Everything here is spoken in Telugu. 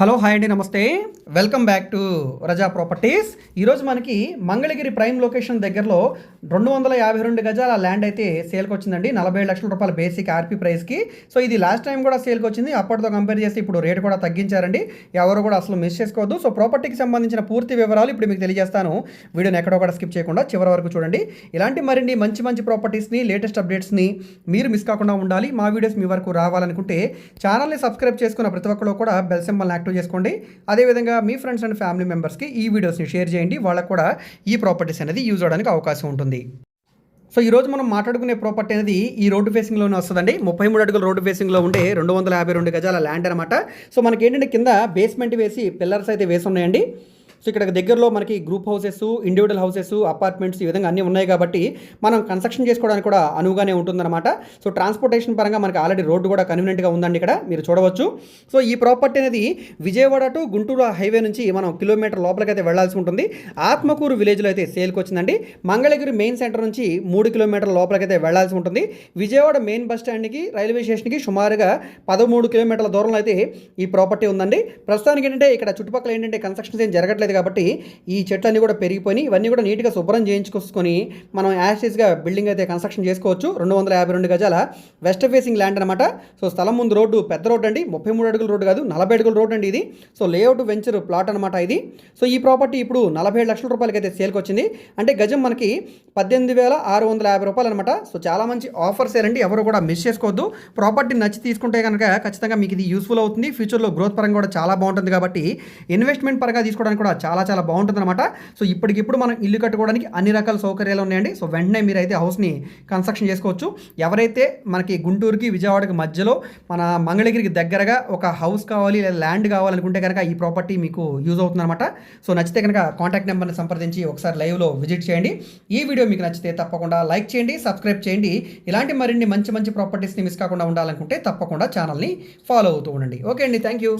హలో హాయ్ అండి నమస్తే. Welcome back to Raza properties ఈరోజు మనకి మంగళగిరి ప్రైమ్ లొకేషన్ దగ్గరలో రెండు వందల యాభై రెండు గజాల ల్యాండ్ అయితే సేల్కి వచ్చిందండి. నలభై ఏడు లక్షల రూపాయల బేసిక్ ఆర్పీ ప్రైస్కి సో ఇది లాస్ట్ టైం కూడా సేల్కి వచ్చింది. అప్పటితో కంపేర్ చేసి ఇప్పుడు రేట్ కూడా తగ్గించారండి. ఎవరు కూడా అసలు మిస్ చేసుకోవద్దు. సో ప్రాపర్టీకి సంబంధించిన పూర్తి వివరాలు ఇప్పుడు మీకు తెలియజేస్తాను. వీడియోని ఎక్కడో కూడా స్కిప్ చేయకుండా చివరి వరకు చూడండి. ఇలాంటి మరిన్ని మంచి మంచి ప్రాపర్టీస్ని లేటెస్ట్ అప్డేట్స్ని మీరు మిస్ కాకుండా ఉండాలి. మా వీడియోస్ మీ వరకు రావాలనుకుంటే ఛానల్ని సబ్స్క్రైబ్ చేసుకున్న ప్రతి ఒక్కరు కూడా బెల్ సింబల్ని యాక్టివ్ చేసుకోండి. అదేవిధంగా మీ ఫ్రెండ్స్ అండ్ ఫ్యామిలీ మెంబర్స్కి ఈ వీడియోస్ని షేర్ చేయండి. వాళ్ళకు కూడా ఈ ప్రాపర్టీస్ అనేది యూజ్ అవడానికి అవకాశం ఉంటుంది. సో ఈ రోజు మనం మాట్లాడుకునే ప్రాపర్టీ అనేది ఈ రోడ్డు ఫేసింగ్లోనే వస్తుందండి. ముప్పై మూడు అడుగుల రోడ్డు ఫేసింగ్లో ఉండే రెండు వందల యాభై రెండు గజాల ల్యాండ్ అనమాట సో మనకి ఏంటంటే కింద బేస్మెంట్ వేసి పిల్లర్స్ అయితే వేసి ఉన్నాయండి. సో ఇక్కడ దగ్గరలో మనకి group houses individual houses apartments ఈ విధంగా అన్నీ ఉన్నాయి కాబట్టి మనం కన్స్ట్రక్షన్ చేసుకోవడానికి కూడా అనువుగానే ఉంటుందన్నమాట. సో ట్రాన్స్పోర్టేషన్ పరంగా మనకి ఆల్రెడీ రోడ్డు కూడా కన్వీనియంట్గా ఉందండి ఇక్కడ మీరు చూడవచ్చు. సో ఈ ప్రాపర్టీ అనేది విజయవాడ టు గుంటూరు హైవే నుంచి మనం కిలోమీటర్ లోపలికి అయితే వెళ్ళాల్సి ఉంటుంది. ఆత్మకూరు విలేజ్లో అయితే సేల్కి వచ్చిందండి. మంగళగిరి మెయిన్ సెంటర్ నుంచి మూడు కిలోమీటర్ల లోపలికైతే వెళ్ళాల్సి ఉంటుంది. విజయవాడ మెయిన్ బస్ స్టాండ్కి రైల్వే స్టేషన్కి సుమారుగా పదమూడు కిలోమీటర్ల దూరంలో అయితే ఈ ప్రాపర్టీ ఉందండి. ప్రస్తుతానికి ఏంటంటే ఇక్కడ చుట్టుపక్కల ఏంటంటే కన్స్ట్రక్షన్స్ ఏం జరగట్లేదు. కాబట్టి ఈ చెట్లన్నీ కూడా పెరిగిపోయి ఇవన్నీ కూడా నీట్గా శుభ్రం చేయించుకొని మనం యాసిస్గా బిల్డింగ్ అయితే కన్స్ట్రక్షన్ చేసుకోవచ్చు. రెండు వందల యాభై రెండు గజాల వెస్ట్ ఫేసింగ్ ల్యాండ్ అనమాట సో స్థలం ముందు రోడ్డు పెద్ద రోడ్డు అండి. ముప్పై మూడు అడుగుల రోడ్డు కాదు నలభై అడుగుల రోడ్డు అండి ఇది. సో లేఅవుట్ వెంచర్ ప్లాట్ అనమాట ఇది. సో ఈ ప్రాపర్టీ ఇప్పుడు నలభై ఏడు లక్షల రూపాయలకి అయితే సేల్కి వచ్చింది. అంటే గజం మనకి పద్దెనిమిది వేల ఆరు వందల యాభై రూపాయలు అనమాట సో చాలా మంచి ఆఫర్స్ ఏనండి ఎవరు కూడా మిస్ చేసుకోవద్దు. ప్రాపర్టీ నచ్చి తీసుకుంటే కనుక ఖచ్చితంగా మీకు ఇది యూస్ఫుల్ అవుతుంది. ఫ్యూచర్లో గ్రోత్ పరంగా కూడా చాలా బాగుంటుంది కాబట్టి ఇన్వెస్ట్మెంట్ పరంగా తీసుకోవడానికి కూడా చాలా చాలా బాగుంటుంది అనమాట సో ఇప్పటికిప్పుడు మనం ఇల్లు కట్టుకోవడానికి అన్ని రకాల సౌకర్యాలు ఉన్నాయండి. సో వెంటనే మీరు అయితే హౌస్ని కన్స్ట్రక్షన్ చేసుకోవచ్చు. ఎవరైతే మనకి గుంటూరుకి విజయవాడకి మధ్యలో మన మంగళగిరికి దగ్గరగా ఒక హౌస్ కావాలి లేదా ల్యాండ్ కావాలనుకుంటే కనుక ఈ ప్రాపర్టీ మీకు యూజ్ అవుతుందన్నమాట. సో నచ్చితే కనుక కాంటాక్ట్ నెంబర్ని సంప్రదించి ఒకసారి లైవ్లో విజిట్ చేయండి. ఈ వీడియో మీకు నచ్చితే తప్పకుండా లైక్ చేయండి సబ్స్క్రైబ్ చేయండి. ఇలాంటి మరిన్ని మంచి మంచి ప్రాపర్టీస్ని మిస్ కాకుండా ఉండాలనుకుంటే తప్పకుండా ఛానల్ని ఫాలో అవుతూ ఉండండి. ఓకే అండి థ్యాంక్ యూ.